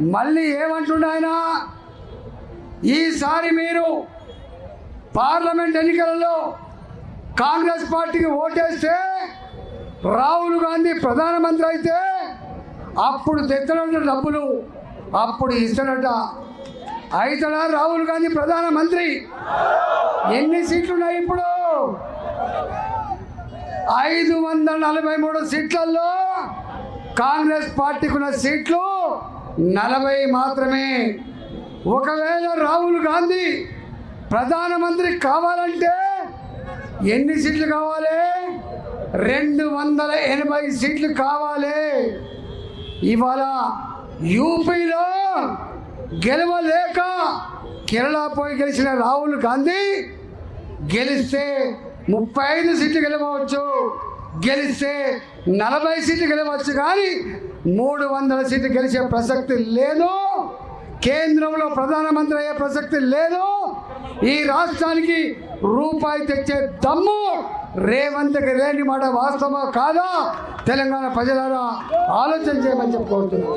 మళ్ళీ ఏమంటుండ ఆయన? ఈసారి మీరు పార్లమెంట్ ఎన్నికలలో కాంగ్రెస్ పార్టీకి ఓటేస్తే రాహుల్ గాంధీ ప్రధానమంత్రి అయితే అప్పుడు తెత్తనట డబ్బులు అప్పుడు ఇస్తాడట. అవుతాడా రాహుల్ గాంధీ ప్రధానమంత్రి? ఎన్ని సీట్లు ఉన్నాయి ఇప్పుడు? ఐదు వందల నలభై మూడు సీట్లలో కాంగ్రెస్ పార్టీకి ఉన్న సీట్లు నలభై మాత్రమే. ఒకవేళ రాహుల్ గాంధీ ప్రధానమంత్రి కావాలంటే ఎన్ని సీట్లు కావాలి? రెండు వందల ఎనభై సీట్లు కావాలి. ఇవాళ యూపీలో గెలవలేక కేరళ పోయి గెలిచిన రాహుల్ గాంధీ గెలిస్తే ముప్పై ఐదు సీట్లు గెలవచ్చు. గెలిస్తే నలభై సీట్లు గెలవచ్చు కానీ మూడు వందల సీట్లు గెలిచే ప్రసక్తి లేదు కేంద్రంలో ప్రధానమంత్రి అయ్యే ప్రసక్తి లేదు ఈ రాష్ట్రానికి రూపాయి తెచ్చే దమ్ము రేవంత్కి లేని మాట వాస్తవమా కాదా? తెలంగాణ ప్రజలారా ఆలోచన చేయమని చెప్పుకుంటున్నాను